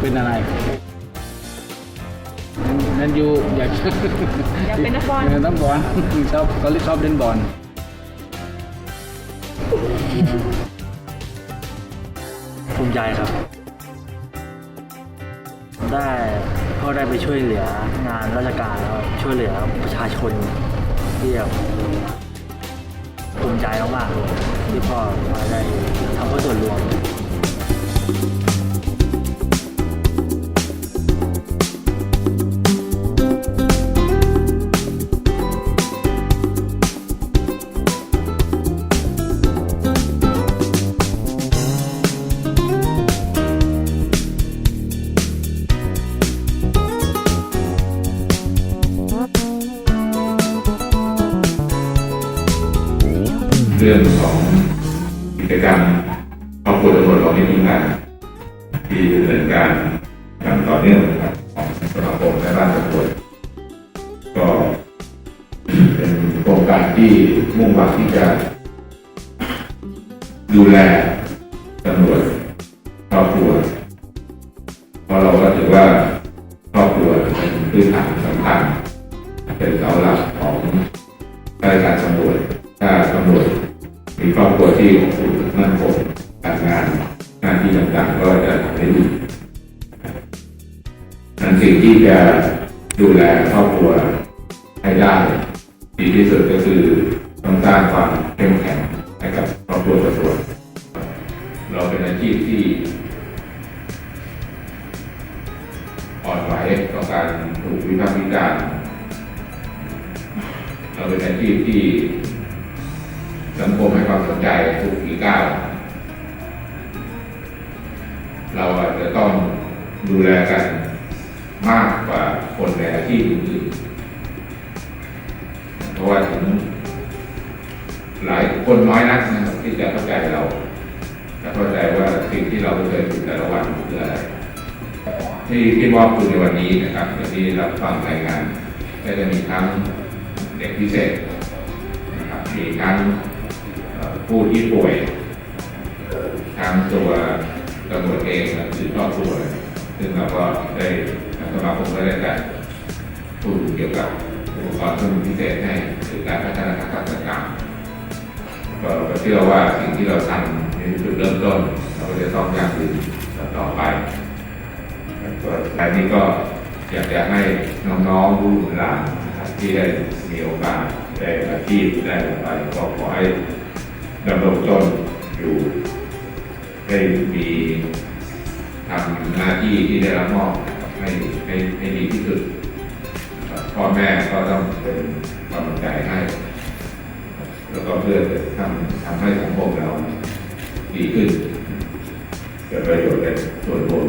เป็นอะไรแมนยูอยากอยากเป็นนักบอลยากเป็นนักบอลชอบเขาเรียกชอบเล่นบอลภูมิใจครับ ได้พ่อได้ไปช่วยเหลืองานราชการแล้วช่วยเหลือประชาชนที่แบบภูมิใจมากๆเลยที่พ่อมาได้ทำเพื่อส่วนรวม เรื่องของกิจกรรมครอบครัวตำรวจของนิติการที่ดำเนินการอย่างต่อเนื่องนะครับของสมาคมและบ้านตำรวจก็เป็นโครงการที่มุ่งหวังที่จะ ดูแลตำรวจครอบครัวเพราะเราก็ถือว่า มีครอบครัวที่อบอุ่นมั่นคงการงานหน้าที่ต่างๆก็จะทำได้ดีนั้นสิ่งที่จะดูแลครอบครัวให้ได้ดีที่สุดก็คือต้องสร้างความเข้มแข็งให้กับครอบครัวตำรวเราเป็นอาชีพที่อ่อนไหวต่อการถูกวิพากษ์วิจารณ์เราเป็นอาชีพที่ สังคมให้ความสนใจทุกฝีก้าวเราอาจจะต้องดูแลกันมากกว่าคนในอาชีพอื่นๆเพราะว่าถึงหลายคนน้อยนักนะครับที่จะเข้าใจเราจะเข้าใจว่าสิ่งที่เราเคยฝึกแต่ละวันคืออะไร ที่ที่มอบคุณในวันนี้นะครับวันนี้รับฟังรายงานก็จะมีทั้งเด็กพิเศษนะครับมีทั้ง ผู้ที่ป่วยทั้งตัวตำรวจเองและคือครอบครัวซึ่งเราก็ได้สมาคมก็ได้จัดพูดเกี่ยวกับอุปกรณ์เครื่องมือพิเศษให้หรือการพัฒนาทักษะต่างๆก็เราก็เชื่อว่าสิ่งที่เราทำในจุดเริ่มต้น เราก็จะต้องยั่งยืนต่อไปส่วนท้ายนี้ก็อยากจะให้น้องๆผู้หลานที่ได้มีโอกาสได้อาชีพได้อะไรก็ขอให้ ดำรงตนอยู่ให้มีทำหน้าที่ที่ได้รับมอบให้ให้ให้ดีที่สุดพ่อแม่ก็ต้องเป็นกำลังใจให้ แล้วก็เพื่อจะทำทำให้สังคมเราดีขึ้นเกิดประโยชน์ในส่วนรวม